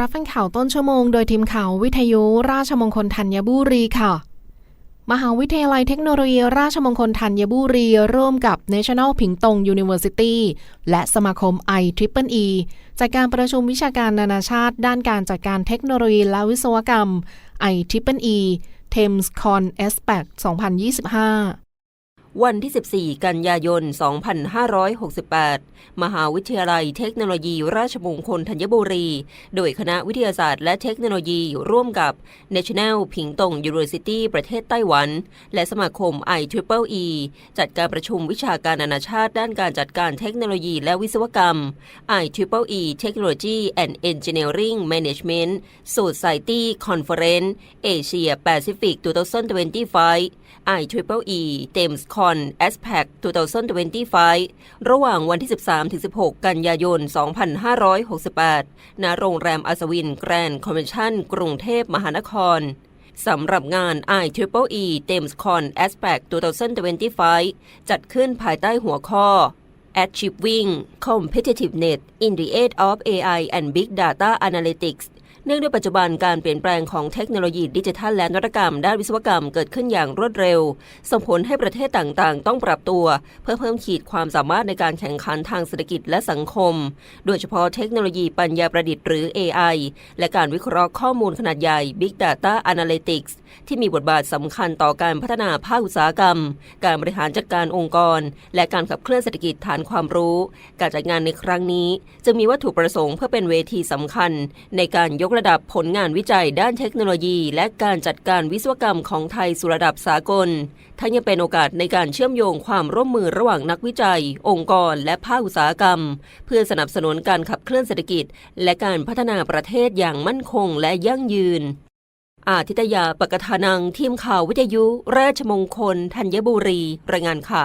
รับฟังข่าวต้นชั่วโมงโดยทีมข่าววิทยุราชมงคลธัญบุรีค่ะ มหาวิทยาลัยเทคโนโลยีราชมงคลธัญบุรี ร่วมกับ National ผิงตง University และสมาคม i t r i p l e e จัดการประชุมวิชาการนานาชาติ ด้านการจัดการเทคโนโลยีและวิศวกรรม i t r i p l e e Thames Con ASPEC 2025 วันที่ 14 กันยายน 2568 มหาวิทยาลัยเทคโนโลยีราชมงคลธัญบุรี โดยคณะวิทยาศาสตร์และเทคโนโลยีร่วมกับ National ผิงตง University ประเทศไต้หวัน และสมาคม i t r i p l e e จัดการประชุมวิชาการนานาชาติด้านการจัดการเทคโนโลยีและวิศวกรรม i t r i p l e e Technology and Engineering Management Society Conference Asia Pacific 2025 i t r Icon ASPEC 2025 ระหว่างวันที่ 13-16 กันยายน 2568 ณ โรงแรมอัศวินแกรนด์คอนเวนชั่น กรุงเทพมหานครสำหรับงาน i t r i p l e Thames Con Aspect 2025 จัดขึ้นภายใต้หัวข้อ Achieving Competitiveness in the Age of AI and Big Data Analytics เนื่องด้วยปัจจุบันการเปลี่ยนแปลงของเทคโนโลยีดิจิทัลและนวัตกรรม ด้านวิศวกรรมเกิดขึ้นอย่างรวดเร็ว ส่งผลให้ประเทศต่างๆ ต้องปรับตัว เพื่อเพิ่มขีดความสามารถในการแข่งขันทางเศรษฐกิจและสังคม โดยเฉพาะเทคโนโลยีปัญญาประดิษฐ์หรือ AI และการวิเคราะห์ข้อมูลขนาดใหญ่ Big Data Analytics ที่มีบทบาทสำคัญต่อการพัฒนาภาคอุตสาหกรรม การบริหารจัดการองค์กร และการขับเคลื่อนเศรษฐกิจฐานความรู้ การจัดงานในครั้งนี้ จึงมีวัตถุประสงค์เพื่อเป็นเวทีสำคัญ ในการยกระดับผลงานวิจัยด้านเทคโนโลยี และการจัดการวิศวกรรมของไทยสู่ระดับสากล ทั้งยังเป็นโอกาสในการเชื่อมโยงความร่วมมือระหว่างนักวิจัย องค์กร และภาคอุตสาหกรรม เพื่อสนับสนุนการขับเคลื่อนเศรษฐกิจ และการพัฒนาประเทศอย่างมั่นคงและยั่งยืน อาทิตยาปกทานังทีมข่าววิทยุ ราชมงคล ธัญบุรี รายงานค่ะ